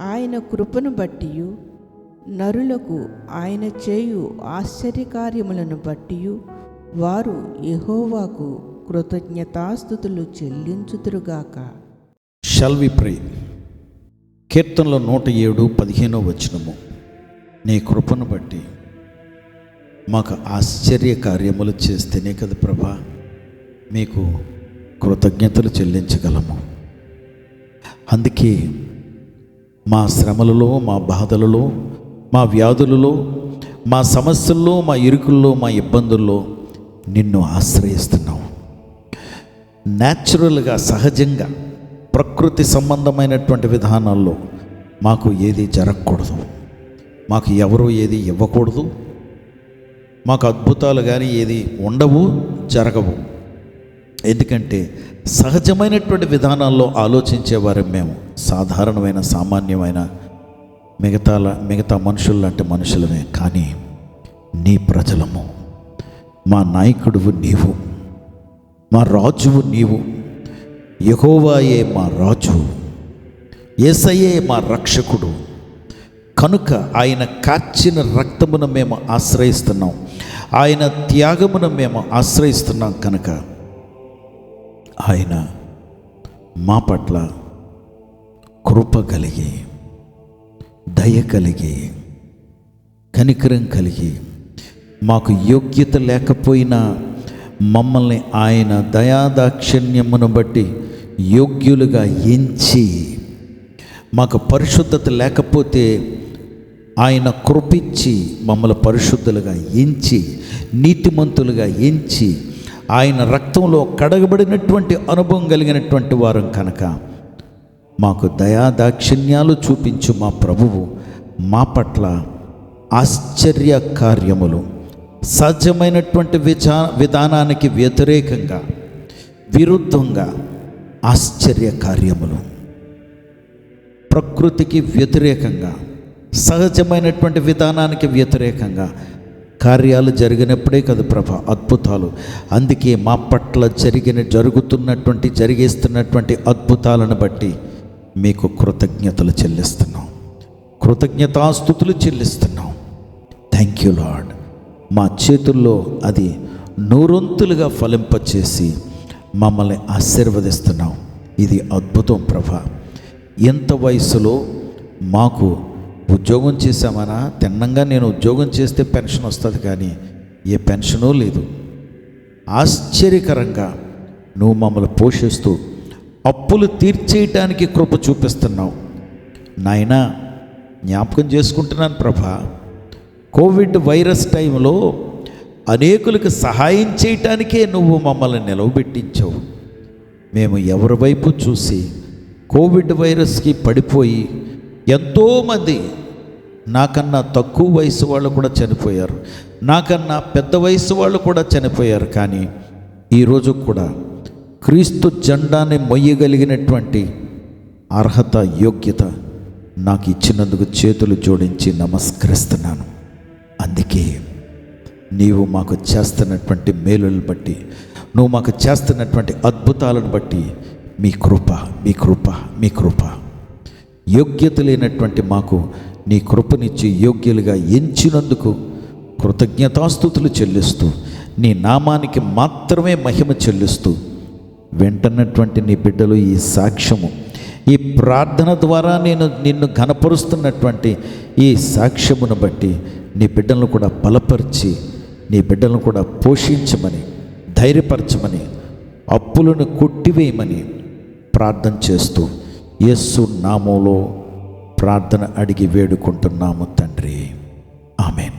ఆయన కృపను బట్టి నరులకు ఆయన చేయు ఆశ్చర్యకార్యములను బట్టి వారు యహోవాకు కృతజ్ఞతాస్థుతులు చెల్లించుతురుగాక షల్ వి ప్రే కీర్తనలో నూట ఏడు పదిహేనో వచనము. నీ కృపను బట్టి మాకు ఆశ్చర్య కార్యములు చేస్తేనే కదా ప్రభా. మీకు కృతజ్ఞతలు చెల్లించగలము. అందుకే మా శ్రమలలో మా బాధలలో మా వ్యాధులలో మా సమస్యల్లో మా ఇరుకుల్లో మా ఇబ్బందుల్లో నిన్ను ఆశ్రయిస్తున్నాం న్యాచురల్గా సహజంగా ప్రకృతి సంబంధమైనటువంటి విధానాల్లో మాకు ఏది జరగకూడదు. మాకు ఎవరు ఏది ఇవ్వకూడదు. మాకు అద్భుతాలు కానీ ఏది ఉండవు జరగవు. ఎందుకంటే సహజమైనటువంటి విధానాల్లో ఆలోచించేవారు మేము సాధారణమైన సామాన్యమైన మిగతా మిగతా మనుషులు లాంటి మనుషులమే. కానీ నీ ప్రజలము మా నాయకుడువు నీవు మా రాజువు నీవు యహోవాయే మా రాజు ఏసయ్యే మా రక్షకుడు. కనుక ఆయన కార్చిన రక్తమును మేము ఆశ్రయిస్తున్నాం. ఆయన త్యాగమును మేము ఆశ్రయిస్తున్నాం కనుక ఆయన మా పట్ల కృప కలిగి దయ కలిగి కనికరం కలిగి మాకు యోగ్యత లేకపోయినా మమ్మల్ని ఆయన దయాదాక్షిణ్యమును బట్టి యోగ్యులుగా ఎంచి మాకు పరిశుద్ధత లేకపోతే ఆయన కృపించి మమ్మల్ని పరిశుద్ధులుగా ఎంచి నీతిమంతులుగా ఎంచి ఆయన రక్తంలో కడగబడినటువంటి అనుభవం కలిగినటువంటి వారం కనుక. మాకు దయా దాక్షిణ్యాలు చూపించు మా ప్రభువు. మా పట్ల ఆశ్చర్య కార్యములు. సహజమైనటువంటి విచా విధానానికి వ్యతిరేకంగా విరుద్ధంగా ఆశ్చర్య కార్యములు. ప్రకృతికి వ్యతిరేకంగా సహజమైనటువంటి విధానానికి వ్యతిరేకంగా కార్యాలు జరిగినప్పుడే కదా ప్రభ అద్భుతాలు. అందుకే మా పట్ల జరిగిన జరుగుతున్నటువంటి జరిగేస్తున్నటువంటి అద్భుతాలను బట్టి మీకు కృతజ్ఞతలు చెల్లిస్తున్నాం. కృతజ్ఞతాస్థుతులు చెల్లిస్తున్నాం. థ్యాంక్ యూ లాడ్ మా చేతుల్లో అది నూరొంతులుగా ఫలింపచేసి మమ్మల్ని ఆశీర్వదిస్తున్నాం. ఇది అద్భుతం ప్రభ. ఎంత వయసులో మాకు ఉద్యోగం చేశామనా? తిన్నంగా నేను ఉద్యోగం చేస్తే పెన్షన్ వస్తుంది కానీ ఏ పెన్షను లేదు. ఆశ్చర్యకరంగా నువ్వు మమ్మల్ని పోషిస్తూ అప్పులు తీర్చేయటానికి కృప చూపిస్తున్నావు. నాయన జ్ఞాపకం చేసుకుంటున్నాను ప్రభా. కోవిడ్ వైరస్ టైంలో అనేకులకు సహాయం చేయటానికే నువ్వు మమ్మల్ని నిలవబెట్టించావు. మేము ఎవరి వైపు చూసి కోవిడ్ వైరస్కి పడిపోయి ఎంతోమంది నాకన్నా తక్కువ వయసు వాళ్ళు కూడా చనిపోయారు. నాకన్నా పెద్ద వయసు వాళ్ళు కూడా చనిపోయారు. కానీ ఈరోజు కూడా క్రీస్తు జెండాని మొయ్యగలిగినటువంటి అర్హత యోగ్యత నాకు ఇచ్చినందుకు చేతులు జోడించి నమస్కరిస్తున్నాను. అందుకే నీవు మాకు చేస్తున్నటువంటి మేలులను బట్టి నువ్వు మాకు చేస్తున్నటువంటి అద్భుతాలను బట్టి మీ కృప మీ కృప మీ కృప. యోగ్యత లేనటువంటి మాకు నీ కృపనిచ్చి యోగ్యులుగా ఎంచినందుకు కృతజ్ఞతాస్థుతులు చెల్లిస్తూ నీ నామానికి మాత్రమే మహిమ చెల్లిస్తూ వెంటన్నటువంటి నీ బిడ్డలు ఈ సాక్ష్యము ఈ ప్రార్థన ద్వారా నేను నిన్ను ఘనపరుస్తున్నటువంటి ఈ సాక్ష్యమును బట్టి నీ బిడ్డలను కూడా బలపరిచి నీ బిడ్డలను కూడా పోషించమని ధైర్యపరచమని అప్పులను కొట్టివేయమని ప్రార్థన చేస్తూ యస్సు నామంలో ప్రార్థన అడిగి వేడుకుంటున్నాము తండ్రి. ఆమెన్.